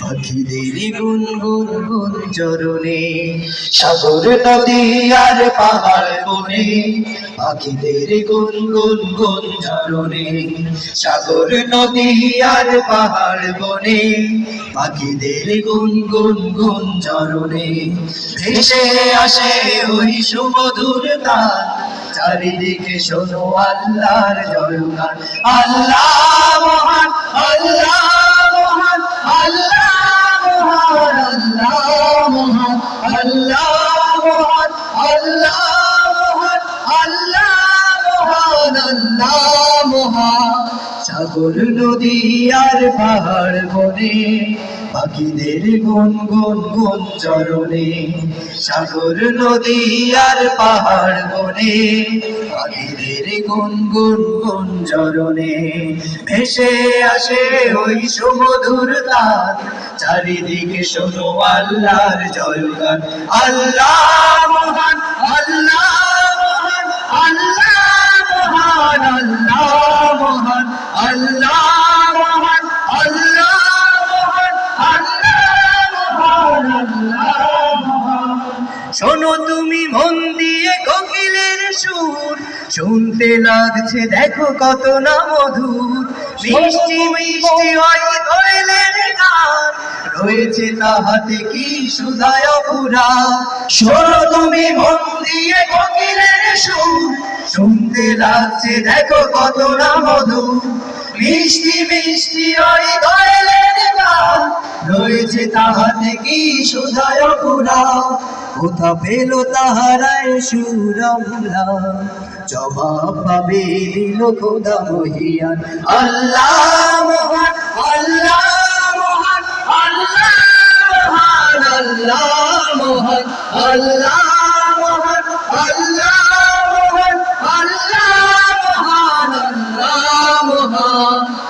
পাখিদের গুন গুন চরণে, সাগর নদী আর পাহাড় বনে, পাখিদের গুন গুন গুন চরণে, সাগর নদী আর পাহাড় বনে, পাখিদের গুন গুন চরণে। ভেসে আসে ওই সুমধুর তান চারিদিকে শোনো আল্লাহর জয়গান আল্লাহ মহান, আল্লাহ মহান সাগর, নদী আর পাহাড় বনে, পাখিদের গুন গুন গুন চরণে, সাগর, নদী আর পাহাড় বনে, পাখিদের গুন গুন গুন চরণে, ভেসে আসে ওই সুমধুর তান চারিদিকে শোনো আল্লাহর জয়গান, আল্লাহ সুর। শুনতে লাগছে, দেখো কত না মধুর। মিষ্টি মিষ্টি হয় দোয়েলের গান। রয়েছে তাহাতে কি সুধায় পুরা শোনো তুমি মন দিয়ে কোকিলের সুর। শুনতে লাগছে, দেখো কত না মধুর। মিষ্টি মিষ্টি দোয়েলের গান রয়েছে তাহাতে কি সুধায় পুরা কোথা পেল তাহারায় সুরমলা জবাব পাবে দিল খোদা মহিয়ান। আল্লাহ মহান আল্লাহ মহান আল্লাহ মহান আল্লাহ মহান আল্লাহ মহান আল্লাহ মহান আল্লাহ মহান আল্লাহ মহান।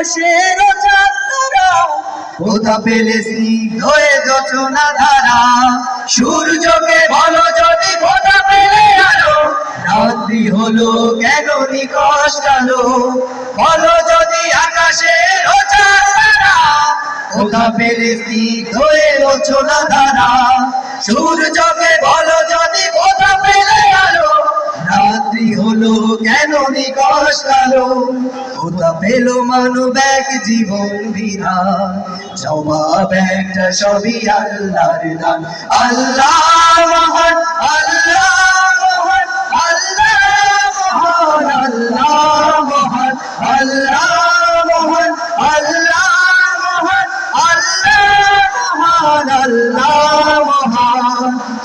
আকাশের যাত্রা খোদা পেলে স্নিগ্ধ হয়ে রচনা ধারা সূর্যকে ভালো যদি খোদা পেলে আলো। রাত্রি হলো কেন নিকষ্ট আলো ভালো যদি আকাশের যাত্রা খোদা পেলে স্নিগ্ধ হয়ে রচনা ধারা সূর্যকে ভালো যদি খোদা রাত্রি হলো কেন নিকশ কালো? কোথা পেল মানব এক জীবন বিধা জবাব একটা সবই আল্লাহর দান। আল্লাহ মহান আল্লাহ মহান আল্লাহ মহান আল্লাহ মহান, আল্লাহ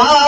Oh.